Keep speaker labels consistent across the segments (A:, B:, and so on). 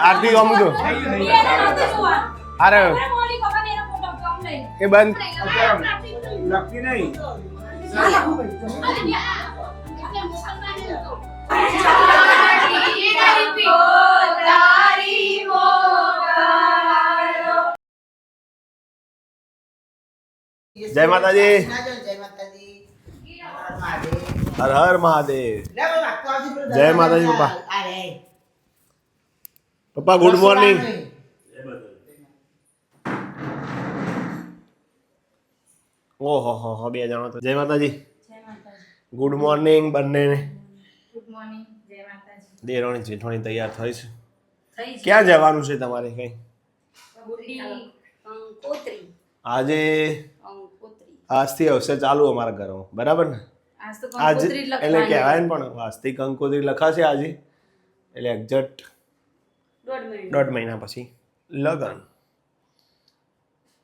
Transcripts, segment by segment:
A: આરતી ગમું છું અરે એ બંધ
B: લખી નહીં
A: જય માતાજી
C: જય માતાજી મહાદેવ
A: હર હર મહાદેવ.
C: આવશે
A: જય માતાજી પપ્પા. પપ્પા ગુડ મોર્નિંગ ઓહો હો હો બે જણા તો. જય માતાજી. ગુડ મોર્નિંગ બંનેને.
D: માતાજી.
A: દેરોણી જેઠોણી તૈયાર થઈ છે. ક્યાં જવાનું છે તમારે કઈ? આજે આજથી હશે ચાલુ અમારા ઘરમાં. બરાબર ને?
D: આજ
A: એટલે કહેવાય ને પણ વાસ્તિક કંકોત્રી લખાશે આજે. એટલે એક્ઝેક્ટ
D: દોઢ
A: મહિના. પછી લગન.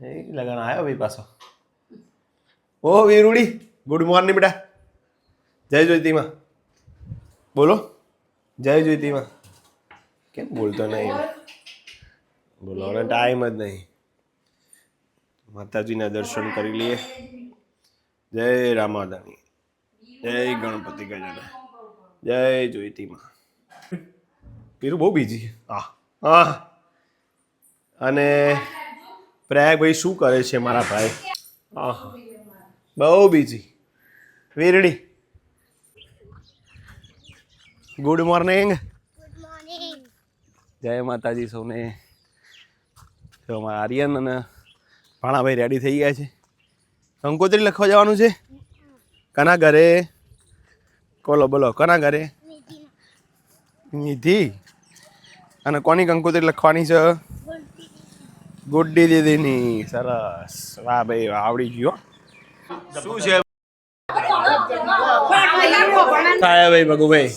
A: એ લગન આવ્યો ભાઈ પાછો. ઓ વીરુડી ગુડ મોર્નિંગ બેટા. જય જોઈતીમાં બોલો. જય જોઈતીમાં કેમ બોલતો નહીં? બોલો ટાઈમ જ નહીં. માતાજીના દર્શન કરી લઈએ. જય રામાદાણી જય ગણપતિ ગજાનન. જય જ્યોતિમાં. પીરું બહુ બીજી હા હા અને પ્રયાગભાઈ શું કરે છે મારા ભાઈ? હા બહુ બીજી વીરડી. ગુડ મોર્નિંગ જય માતાજી સૌને. તો અમારા આર્યન અને ભાણાભાઈ રેડી થઈ ગયા છે. કંકોત્રી લખવા જવાનું છે? કના ઘરે બોલો બોલો કોના ઘરે? નિધિ? અને કોની કંકોત્રી લખવાની છે? ગુડ્ડી દીદીની. સરસ. વાહ ભાઈ વાહ આવડી ગયો શું છે? થાય ભાઈ ભગુભાઈ.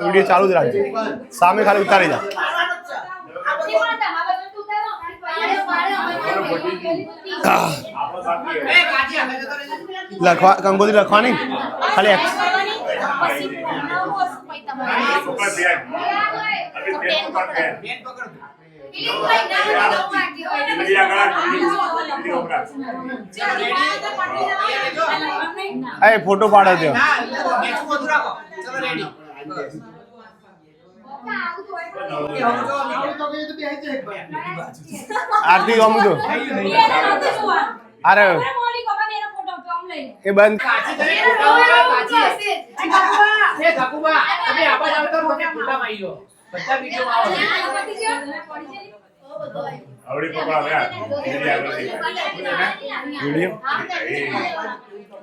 A: વીડિયો ચાલુ જ રાખજો. સામે ખાલી ઉતારી જા. લખવા કંકોત્રી લખવાની? ખાલી એક એ ફોટો પાડો દો આરતી ગમું છું અરે એ બંધ.
B: આવડી પપ્પા આવ્યા દીદી આગળ
A: વીડિયો?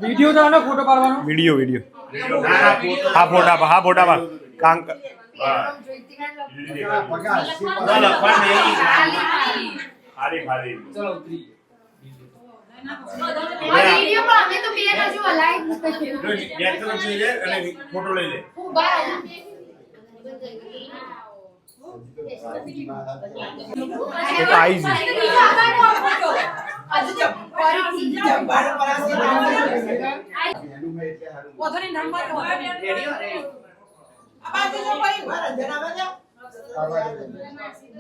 E: વીડિયો તો આનો ફોટો પાડવાનો.
B: Video video.
A: હા ફોટા પા હા ફોટા પા. કાંક
B: ખાલી ખાલી
E: ચલો ઉતરી
B: ફોટો લઈ લે.
A: તો આવી જ
B: પડી ગયો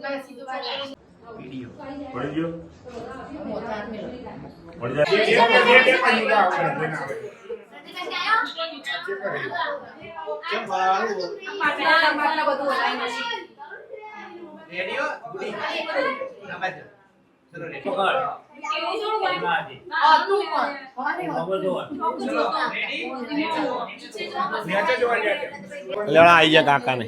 B: પડી જાય
A: લેવડા આવી ગયા કાકાને.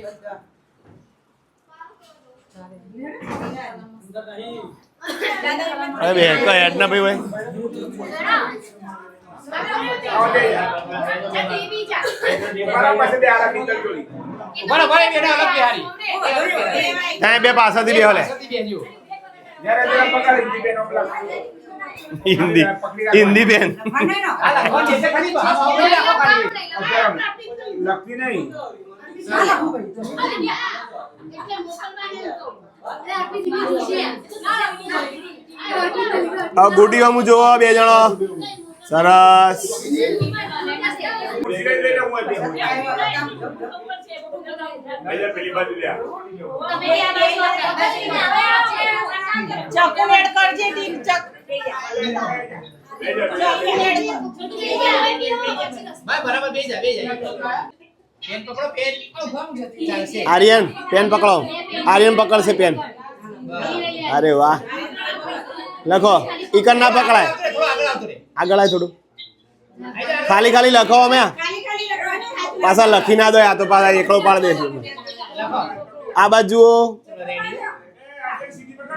A: અરે બે તો હેડ ના ભાઈ ભાઈ.
B: બે
A: ત્યાં બે પાછળથી બે હલે
B: હિન્દી
A: હિન્દી હિન્દી બેન.
B: લખતી નહીં.
A: આ ગુડી વામું જોવો બે જણા. સરસ.
B: ચોકલેટ કરજે ટીમ
F: બરાબર પેન પકડો પેન.
D: આર્યન પેન પકડો. આર્યન પકડશે પેન. અરે વાહ. લખો. ઈકન ના પકડાય.
F: આગળ આવતો
D: આય થોડું. ખાલી ખાલી લખો અમે. પાછા લખી ના દો આ તો પાછા એકલો પાડી દેશું આ બાજુ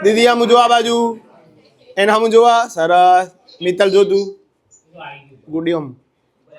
D: દીદી આમ જો આ બાજુ. એને આમ જોવા. સરસ. મિત્તલ જો તું. ગુડી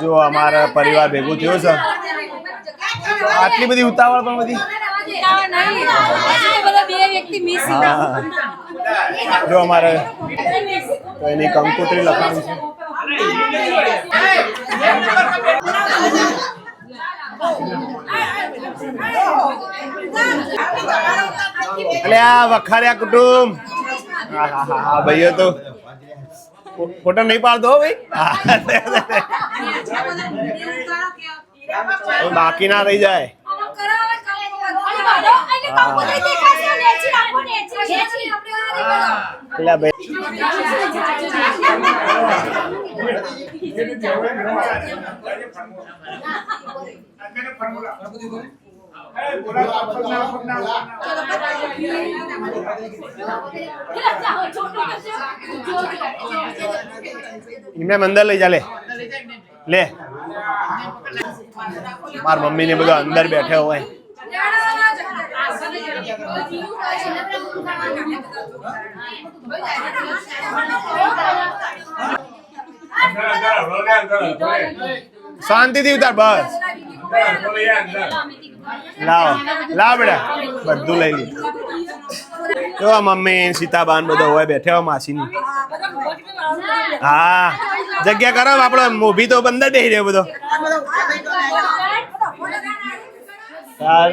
D: જો અમારા પરિવાર ભેગું થયો છે. આટલી બધી ઉતાવળ પણ બધી? જો અમારે એની કંકોત્રી લખવાની છે. એટલે આ વખાર્યા કુટુંબ. હા ભાઈઓ તો ફોટો નહીં પાડતો ભાઈ. હા, બાકી ના રહી જાય. એટલે એમને અંદર લઈ જા લે. લે. માર મમ્મી ને બધા અંદર બેઠે હોય. શાંતિથી ઉતાર બસ. લાવ લાવ બેટા બધું લઈ લી. કેવા મમ્મી સીતાબાન બધો હોય બેઠે માસીની. હા જગ્યા કરો આપડે મોભી તો બંદર દઈ રહ્યો બધો. ચાલ.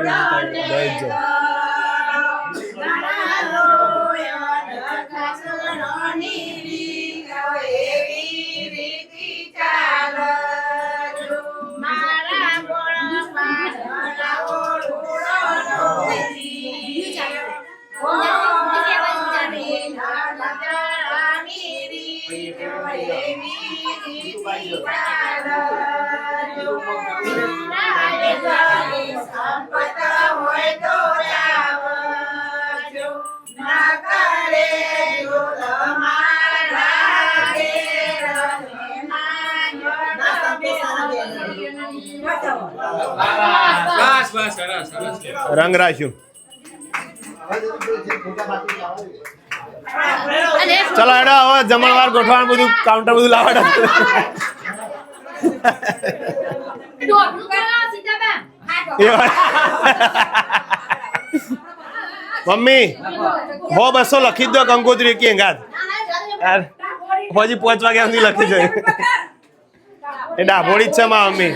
F: સરસ સરસ
D: રંગ રાખ્યું. ચલો એડા હવે જમણવાર ગોઠવાનું બધું કાઉન્ટર બધું લાવવા મમ્મી હો બસો લખી દો કંકોત્રી કે ગાત યાર હજી પાંચ વાગ્યા સુધી લખી જાય એ ડાભોળી જ છે માં મમ્મી.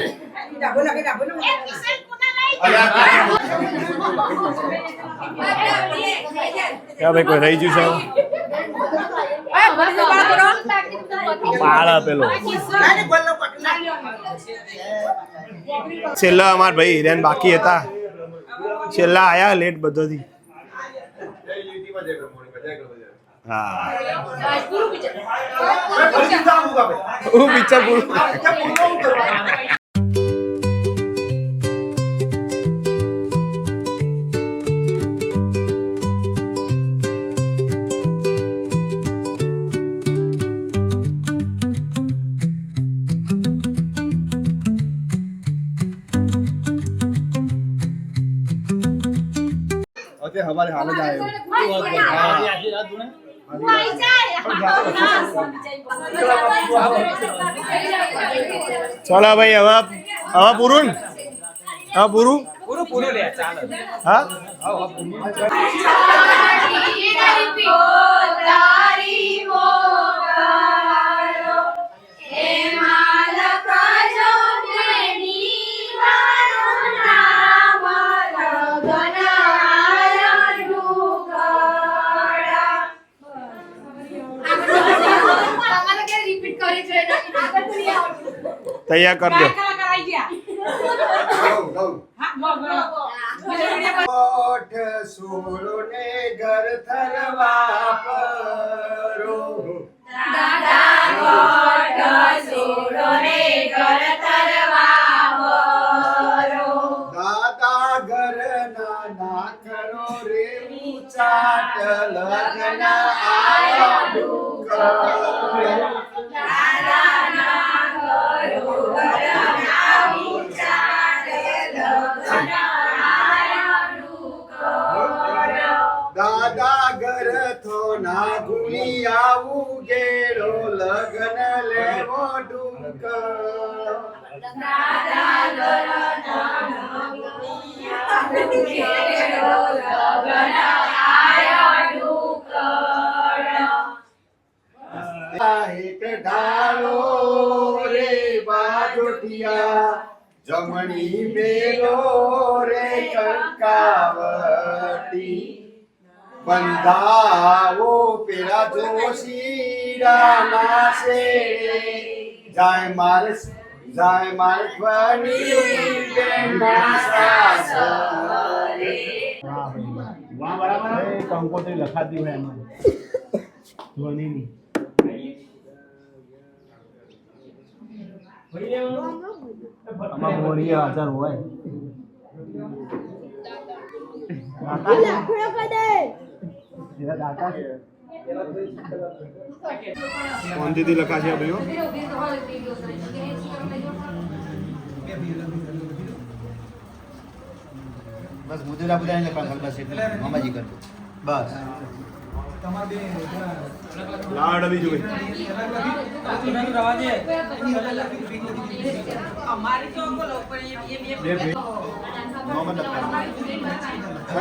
D: ભાઈ કોઈ રહી ગયું છે? પાળા પેલો.
A: છેલ્લા અમાર ભાઈ હિરેન બાકી હતા. છેલ્લા આયા લેટ બધોથી. હા. હું પિક્ચર પૂરું
E: હવારે હાલ જ આવ્યો
A: ચાલો ભાઈ હવે હવે પૂરું હા પૂરું
F: પૂરું પૂરું લે ચાલો
A: હા હા
E: પૂરું સોલો કરજો ઘર ઢાળો રે બાજોટિયા જમણી મેલો રે કંકાવટી બંધાવો પેલા જોશી રામા શેરે. જાય માર જાય
G: માલવની વાહ લખાતી હોય એમાં. ધ્વનિની. આમાં હોય. દાદા દાદા છે
A: શાંતિથી લખાશે ભાઈઓ
E: બસ મુદુરા બુદાને પણ બસ એટલે મામાજી કરતો બસ
A: લાડ
E: બી જોઈ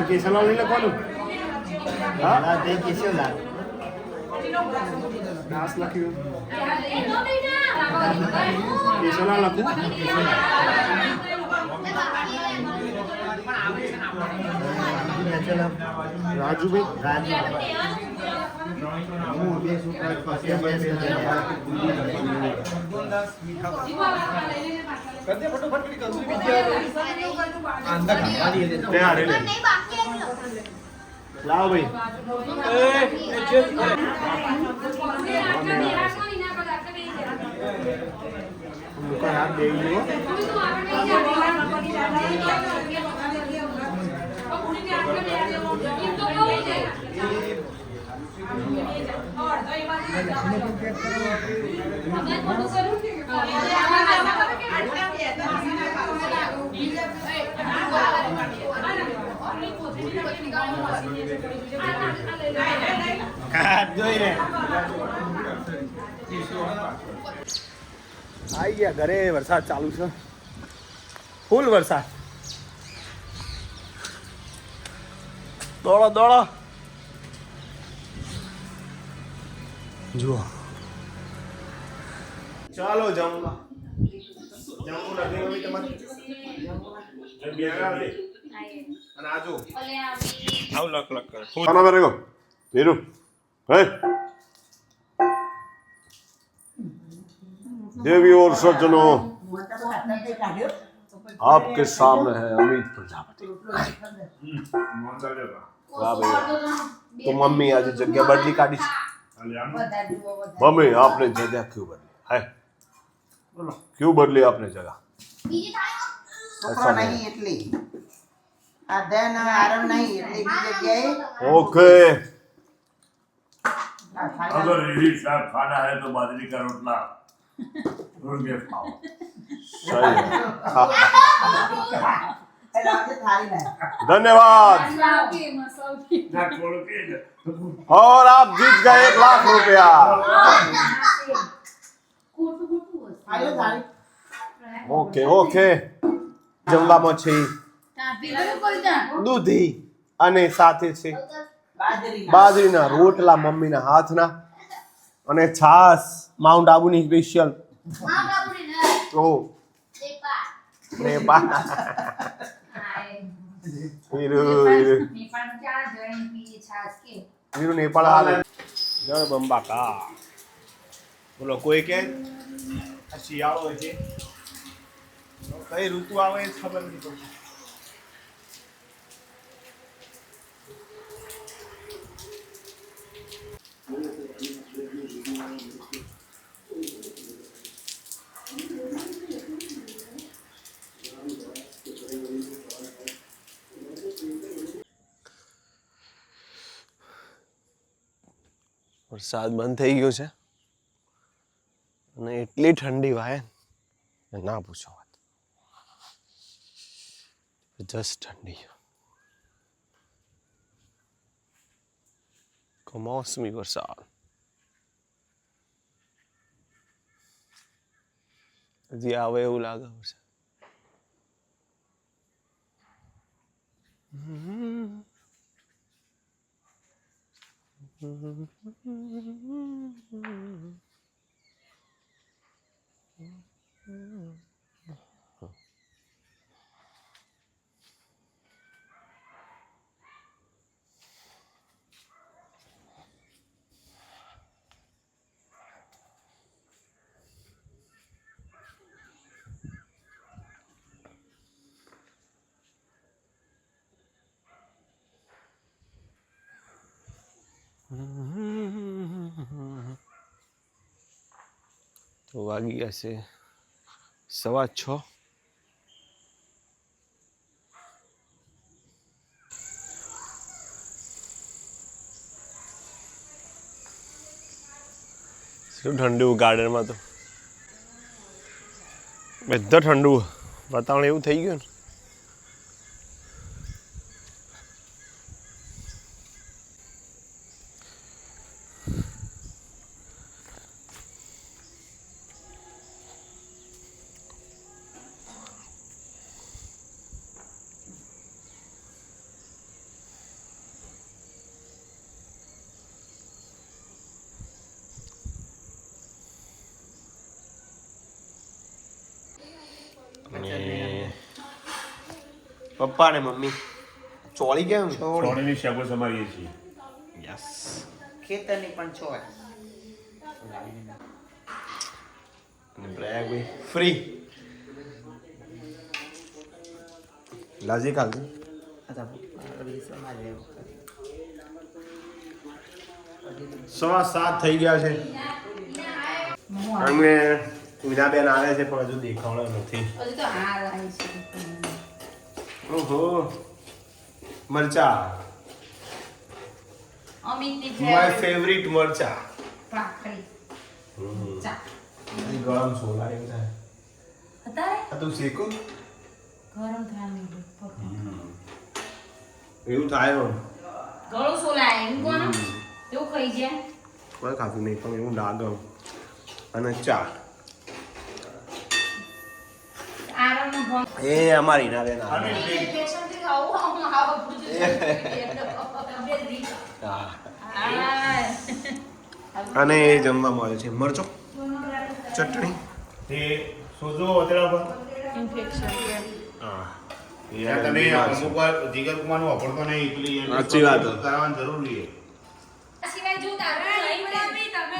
A: કેસરલાલ નહીં લખવાનું
E: હા તે કેશવ
A: દાસ લખ્યું કેસરલાલ લખું રાજુભાઈ
E: હું
A: લાવ ભાઈ. મુકા હાથ દે ગયો આઈ ગયા ઘરે, વરસાદ ચાલુ છે. ફૂલ વરસાદ. દોડો દોડો. જુઓ. ચાલો, જમવા. જમવું. નથી મમ્મી તમારે. અને આ જો આવું લખ લખ કરે
H: Pana Vergo. Viru. Hei. દેવી ઓર સજ્જનો
C: મોટા તો હાથમાં કઈ કાઢ્યો
A: आपके सामने है अमित प्रजापति
I: મોહનલાલ લેવા.
A: વાહ ભાઈ તો મમ્મી આજે જગ્યા બદલી કાઢી છે
I: હાલે આમ.
J: બધા જુઓ બધા
A: મમ્મી आपने जगह क्यों बदली है
I: બોલો.
A: क्यों बदली आपने जगह
F: છોકરો નહીં એટલી અધ્યયન આરામ નહીં એટલી બી જગ્યાએ
A: ओके
F: આ ખાલી
H: अगर यही साग खाना है तो बाजरी का रोटला रोल के खाओ
A: सही है हाँ,
F: એટલે આજે થાળી લાય.
A: धन्यवाद
I: ના, થોડું કે છે.
A: और आप जीत गए एक लाख रुपया
J: ખોટું ખોટું હશે.
F: થાળી
A: દૂધી અને સાથે છે
F: બાજરીના.
A: બાજરીના રોટલા મમ્મીના હાથના અને છાસ માઉન્ટ આબુની સ્પેશિયલ. ઓ ને હીરો હીરો. હીરો નેપાળ હાલે. જય બંબાકા. બોલો કોઈ કે? શિયાળો હોય છે. કઈ ઋતુ આવે ખબર નથી પડતી. વરસાદ બંધ થઈ ગયો છે અને એટલી ઠંડી વાય ને ના પૂછો વાત. જસ્ટ ઠંડી. કમોસમી વરસાદ. હજી આવે એવું લાગે છે તો વાગી ગયા છે સવા છ. ઠંડુ ગાર્ડનમાં તો? બધા ઠંડુ. વાતાવરણ એવું થઈ ગયું ને? પપ્પા ને મમ્મી. ચોળી કેમ?
H: સોનીની શાકો સમારીએ છીએ.
A: યસ.
F: ખેતરની પણ ચોળી.
A: અને બ્રેક ભાઈ ફ્રી. લાજી કાલ. સવા સાત થઈ ગયા છે. અમે મીનાબેન આવે છે પણ હજુ દેખાવડો નથી.
J: હજુ તો હાર આવી છે.
A: ઓહો. મરચા.
J: અમિતની
A: માય ફેવરિટ મરચા.
J: ભાખરી. ચા.
A: ગરમ સોલા એવું થાય.
J: અત્યારે?
A: આ તું શેકો?
J: ગરમ માંડ્યું
A: એવું થાય હો
J: ગળો સોલા એમ કોણ? એવું ખાઈ જાય
A: કોઈ ખાતું નહીં પણ એવું લાગે અને ચા. એ અમારી ના બેન. અને એ જમવા મળે છે. મરચો ચટણી.
G: તે સોજો અત્યારે પર.
J: ઇન્ફેક્શન
A: હા.
G: યાર તમે અમુક વાર જીગર કુમારનું વાપરતો નહીં
A: સાચી વાત.
G: કરવાની જરૂરી છે.
J: સિવાય જો તારે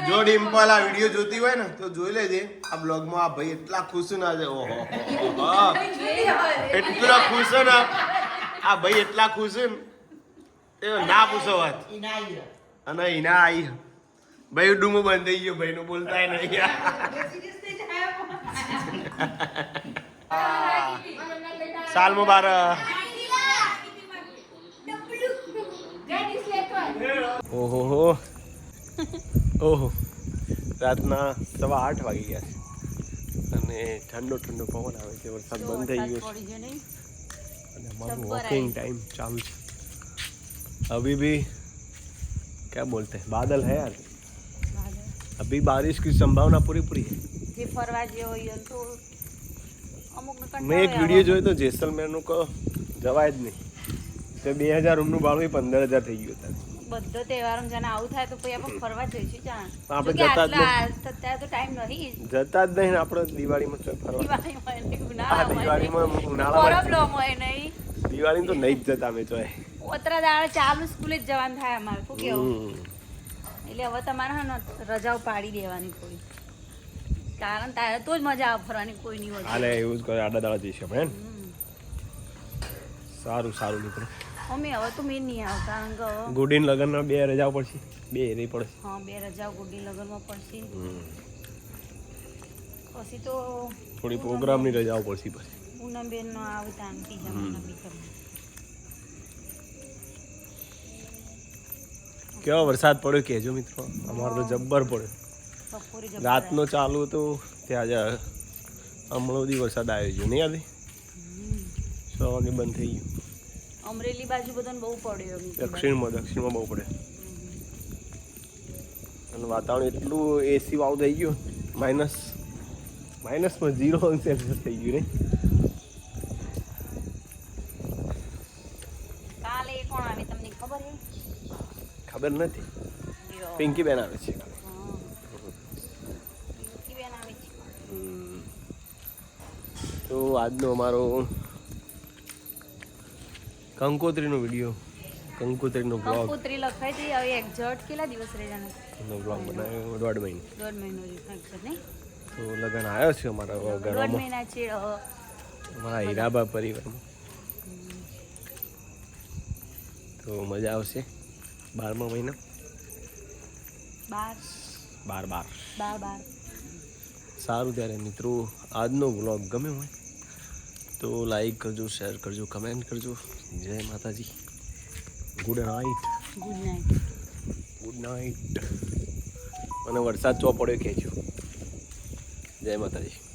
A: જો ડિમ્પલ આ વીડિયો જોતી હોય ને તો જોઈ લેજે. આ બ્લોગમાં આ ભાઈ એટલા ખુશ ના છે. ઓહો. એટલા ખુશ છે ને. આ ભાઈ એટલા ખુશ છે ને. એ ના પૂછો વાત. અને એના આઈ. ભાઈ ડુમો બંધ થઈ ગયો ભાઈનું બોલતા નહીં. સાલ મુબારક. ઓહો હો ઓહો. રાતના સવા આઠ વાગી ગયા છે. અને ઠંડો ઠંડો પવન આવે છે વરસાદ બંધ થઈ ગયો છે. અને મારું વોકિંગ ટાઈમ ચાલુ છે. અભી ભી ક્યાં બોલતે? બાદલ હે યાર. અભી
J: બારિશ કી સંભાવના પૂરી પૂરી હે.
A: મેં એક વીડિયો જોયો તો જેસલમેરનું કહો જવાય જ નહીં. તે બે હજાર રૂમનું ભાડું પંદર હજાર થઈ ગયું ત્યાં
J: બધો તહેવાર જાણે આવું થાય તો પછી આપણે ફરવા જઈશું જાણ.
A: આપણે જતા જ
J: તો ટાઈમ નહીં
A: જતા જ નહીં આપણે દિવાળીમાં તો ફરવા.
J: દિવાળીમાં ઉનાળા
A: દિવાળીમાં ઉનાળામાં
J: પ્રોબ્લેમ હોય. નહીં.
A: દિવાળી તો નહીં જ જતા અમે તો.
J: ઓતરા દાળ ચાલુ સ્કૂલે જ જવાનું થાય અમારે શું કેવું? એટલે હવે તમારે હે ને રજાઓ પાડી દેવાની કોઈ. કારણ તારે તો જ મજા આવે ફરવાની કોઈ નહીં હોય.
A: હાલે એવું જ કરે આડા દાડા જઈશું એમ સારું સારું મિત્રો
J: અમે હવે તો મેં નહીં આવતા કારણ કે
A: ગુડીન લગ્નમાં બે રજાઓ પડશે. બે રહી પડશે.
J: હા બે રજાઓ ગુડી લગ્નમાં પડશે. પછી તો
A: થોડી પ્રોગ્રામની રજાઓ પડશે પછી.
J: પૂનમબેન નો આવે તાન ત્રીજા મહિના બીજા
A: કેવો વરસાદ પડ્યો કેજો મિત્રો. અમારો તો જબ્બર પડ્યો. રાતનો ચાલુ હતો ત્યાં જ હમણાં સુધી વરસાદ આવ્યો છે નહીં આજે. છ વાગે બંધ થઈ ગયું.
J: અમરેલી બાજુ બધાને બહુ પડ્યો
A: દક્ષિણમાં દક્ષિણમાં બહુ પડે. અને વાતાવરણ એટલું એસી વાળું થઈ ગયું માઇનસ માઇનસમાં ઝીરો સેલ્સિયસ થઈ ગયું ને.
J: કાલે કોણ આવે તમને ખબર
A: ખબર નથી. પિંકી બેન આવે છે. તો આજનો અમારો કંકોત્રીનો વીડિયો. કંકોત્રીનો બ્લોગ
J: કંકોત્રી લખાઈ હતી હવે એક્ઝેક્ટ કેટલા દિવસ રહી જાણે?
A: નો બ્લોગ બનાવ્યો. દોઢ મહિનો.
J: દોઢ મહિનો એક્ઝેક્ટ નહીં?
A: તો લગન આવ્યો છે અમારા
J: દોઢ મહિના છે
A: અમારા હીરાબા પરિવારમાં. તો મજા આવશે. બારમા મહિના.
J: બાર.
A: બાર બાર.
J: બાર બાર.
A: સારું ત્યારે મિત્રો. આજનો વ્લોગ ગમ્યો હોય તો લાઈક કરજો શેર કરજો કમેન્ટ કરજો. જય માતાજી. Good night
J: good night
A: good night અને વરસાદ ચો પડ્યો કહેજો જય માતાજી.